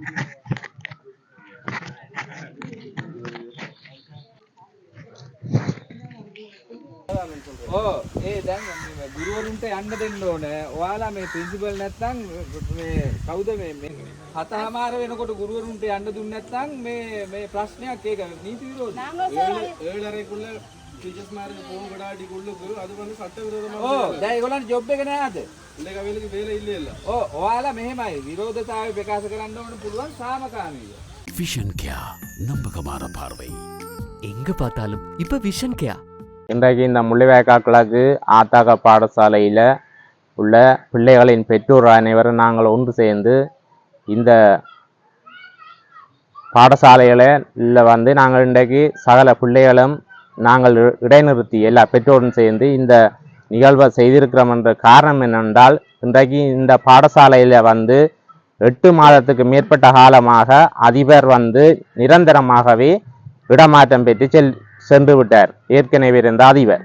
ඕ ඒ දැන් ගුරුවරුන්ට යන්න දෙන්න ඕන. ඔයාලා මේ ප්‍රින්සිපල් නැත්නම් මේ කවුද මේ මේ හතමාර වෙනකොට ගුරුවරුන්ට යන්න දුන්නේ නැත්නම් මේ මේ ප්‍රශ්නයක් ඒක නීති විරෝධී. ඒලරේ කුල්ල மாதிரி போன் விடாட்டிக்குள்ளுக்கு அது வந்து சட்டவிரோதமாக ඕ දැන් ඒගොල්ලන්ට ජොබ් එක නෑද? இந்த கவையிலுக்கு வேலை இல்லை இல்ல ඕ ඔයාලා මෙහෙමයි විරෝධතාවය ප්‍රකාශ කරන්න ඕන පුළුවන් සාමකාමීව. விஷன் கியா நம்பகமான பார்வை எங்க பார்த்தாலும் இப்ப விஷன் கேயா இன்றைக்கு இந்த முள்ளிவாய்க்கா கிழக்கு ஆத்தாக்க பாடசாலையில் உள்ள பிள்ளைகளின் பெற்றோர் அனைவரும் நாங்கள் ஒன்று சேர்ந்து இந்த பாடசாலைகளில் வந்து நாங்கள் இன்றைக்கு சகல பிள்ளைகளும் நாங்கள் இடைநிறுத்தி எல்லா பெற்றோரும் சேர்ந்து இந்த நிகழ்வை செய்திருக்கிறோம் என்ற காரணம் என்னென்றால் இன்றைக்கு இந்த பாடசாலையில் வந்து எட்டு மாதத்துக்கு மேற்பட்ட காலமாக அதிபர் வந்து நிரந்தரமாகவே இடமாற்றம் பெற்று செல் சென்று விட்டார். ஏற்கனவே இருந்த அதிபர்.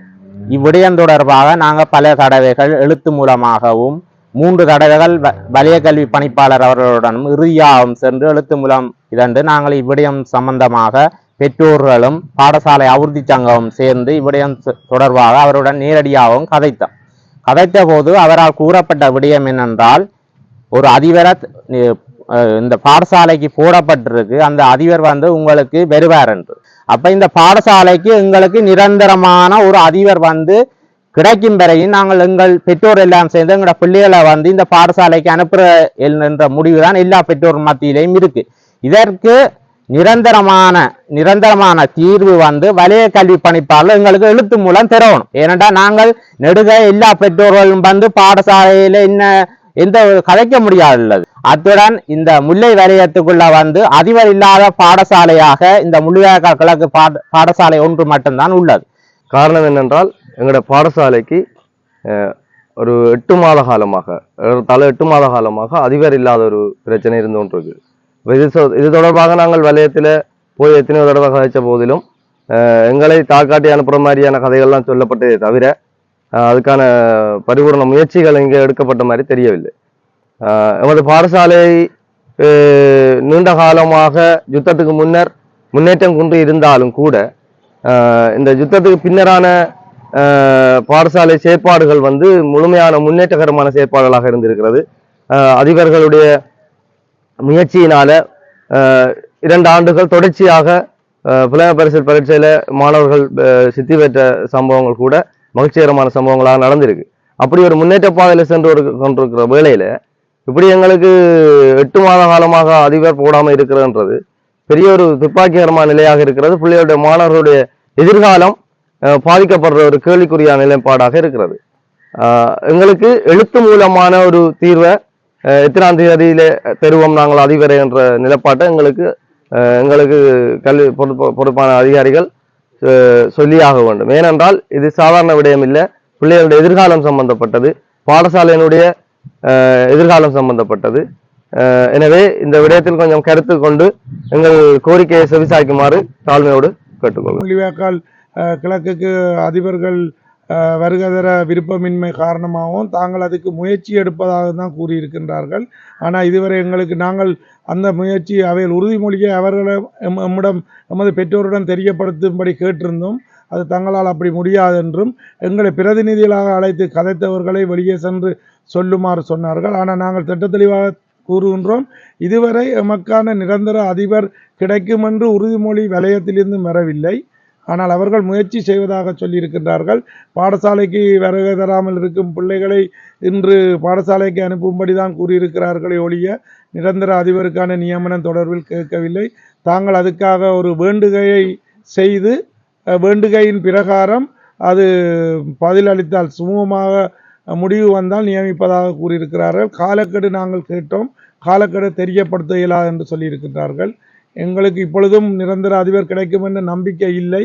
இவ்விடயம் தொடர்பாக நாங்கள் பல தடவைகள் எழுத்து மூலமாகவும் மூன்று தடவைகள் வ- வலய கல்வி பணிப்பாளர் அவர்களுடனும் இறுதியாகவும் சென்று எழுத்து மூலம் இதன்று நாங்கள் இவ்விடயம் சம்பந்தமாக பெற்றோர்களும் பாடசாலை அபிவிருத்தி சங்கமும் சேர்ந்து இவ்விடயம் தொடர்பாக அவருடன் நேரடியாகவும் கதைத்தார் கதைத்த போது அவரால் கூறப்பட்ட விடயம் என்னென்றால் ஒரு அதிபர இந்த பாடசாலைக்கு போடப்பட்டிருக்கு. அந்த அதிபர் வந்து உங்களுக்கு வருவார் என்று. அப்ப இந்த பாடசாலைக்கு எங்களுக்கு நிரந்தரமான ஒரு அதிபர் வந்து கிடைக்கும் வரையும் நாங்கள் எங்கள் பெற்றோர் எல்லாம் சேர்ந்து எங்களோட பிள்ளைகளை வந்து இந்த பாடசாலைக்கு அனுப்புற என்ற முடிவு தான் எல்லா பெற்றோர் மத்தியிலையும் இருக்கு. இதற்கு நிரந்தரமான நிரந்தரமான தீர்வு வந்து வலய கல்வி பணிப்பாளர் எங்களுக்கு எழுத்து மூலம் தரணும். ஏனென்றால் நாங்கள் நெடுக எல்லா பெற்றோர்களும் வந்து பாடசாலையில் என்ன எந்த ஒரு கதைக்க முடியாதுள்ளது. அத்துடன் இந்த முல்லை வலயத்துக்குள்ள வந்து அதிபர் இல்லாத பாடசாலையாக இந்த முள்ளிவாய்க்கா கிழக்கு பாட பாடசாலை ஒன்று மட்டும்தான் உள்ளது. காரணம் என்னென்றால் எங்களோட பாடசாலைக்கு ஒரு எட்டு மாத காலமாக தலை எட்டு மாத காலமாக அதிபர் இல்லாத ஒரு பிரச்சனை இருந்து கொண்டிருக்கு. இருக்குது இது இது தொடர்பாக நாங்கள் வலயத்தில் போய் எத்தனையோ தடவை கதைச்ச போதிலும் எங்களை தாக்காட்டி அனுப்புகிற மாதிரியான கதைகள்லாம் சொல்லப்பட்டதே தவிர அதுக்கான பரிபூர்ண முயற்சிகள் இங்கே எடுக்கப்பட்ட மாதிரி தெரியவில்லை. எமது பாடசாலை நீண்ட காலமாக யுத்தத்துக்கு முன்னர் முன்னேற்றம் கொண்டு இருந்தாலும் கூட இந்த யுத்தத்துக்கு பின்னரான பாடசாலை செயற்பாடுகள் வந்து முழுமையான முன்னேற்றகரமான செயற்பாடுகளாக இருந்திருக்கிறது. அதிபர்களுடைய முயற்சியினால இரண்டு ஆண்டுகள் தொடர்ச்சியாக ஆஹ் புலமை பரிசல் பரீட்சையில மாணவர்கள் சித்தி பெற்ற சம்பவங்கள் கூட மகிழ்ச்சிகரமான சம்பவங்களாக நடந்திருக்கு. அப்படி ஒரு முன்னேற்ற பாதையில சென்று கொண்டிருக்கிற வேளையில இப்படி எங்களுக்கு எட்டு மாத காலமாக அதிபர் போடாமல் இருக்கிறதுன்றது பெரிய ஒரு துப்பாக்கிகரமான நிலையாக இருக்கிறது. பிள்ளைகளுடைய மாணவர்களுடைய எதிர்காலம் பாதிக்கப்படுற ஒரு கேள்விக்குரிய நிலைப்பாடாக இருக்கிறது. எங்களுக்கு எழுத்து மூலமான ஒரு தீர்வை எத்தனாம் தேதியிலே தருவோம் நாங்கள் அதிபரை என்ற நிலைப்பாட்டை எங்களுக்கு எங்களுக்கு கல்வி பொறுப்பு பொறுப்பான அதிகாரிகள் சொல்லியாக வேண்டும். ஏனென்றால் இது சாதாரண விடயம் இல்லை. பிள்ளைகளுடைய எதிர்காலம் சம்பந்தப்பட்டது. பாடசாலையினுடைய எதிர்காலம் சம்பந்தப்பட்டது. எனவே இந்த விடயத்தில் கொஞ்சம் கருத்து கொண்டு எங்கள் கோரிக்கையை செவிசாய்க்குமாறு தாழ்மையோடு கேட்டுக்கொள்வோம் கிழக்குக்கு அதிபர்கள் வருகதர விருப்பமின்மை காரணமாகவும் தாங்கள் அதுக்கு முயற்சி எடுப்பதாக தான் கூறியிருக்கின்றார்கள். ஆனால் இதுவரை எங்களுக்கு நாங்கள் அந்த முயற்சி அவையில் உறுதிமொழியை அவர்களை எம் எம்மிடம் எமது பெற்றோருடன் தெரியப்படுத்தும்படி கேட்டிருந்தோம். அது தங்களால் அப்படி முடியாது என்றும் எங்களை பிரதிநிதிகளாக அழைத்து கதைத்தவர்களை வெளியே சென்று சொல்லுமாறு சொன்னார்கள். ஆனால் நாங்கள் திட்ட தெளிவாக கூறுகின்றோம் இதுவரை எமக்கான நிரந்தர அதிபர் கிடைக்கும் என்று உறுதிமொழி வலயத்திலிருந்து வரவில்லை. ஆனால் அவர்கள் முயற்சி செய்வதாக சொல்லியிருக்கின்றார்கள். பாடசாலைக்கு வருகை தராமல் இருக்கும் பிள்ளைகளை இன்று பாடசாலைக்கு அனுப்பும்படி தான் கூறியிருக்கிறார்களே ஒழிய நிரந்தர அதிபருக்கான நியமனம் தொடர்பில் கேட்கவில்லை. தாங்கள் அதுக்காக ஒரு வேண்டுகையை செய்து வேண்டுகையின் பிரகாரம் அது பதிலளித்தால் சுமூகமாக முடிவு வந்தால் நியமிப்பதாக கூறியிருக்கிறார்கள். காலக்கெடு நாங்கள் கேட்டோம். காலக்கெடு தெரியப்படுத்த இயலாது என்று சொல்லியிருக்கிறார்கள் எங்களுக்கு இப்பொழுதும் நிரந்தர அதிபர் கிடைக்கும் என்ற நம்பிக்கை இல்லை.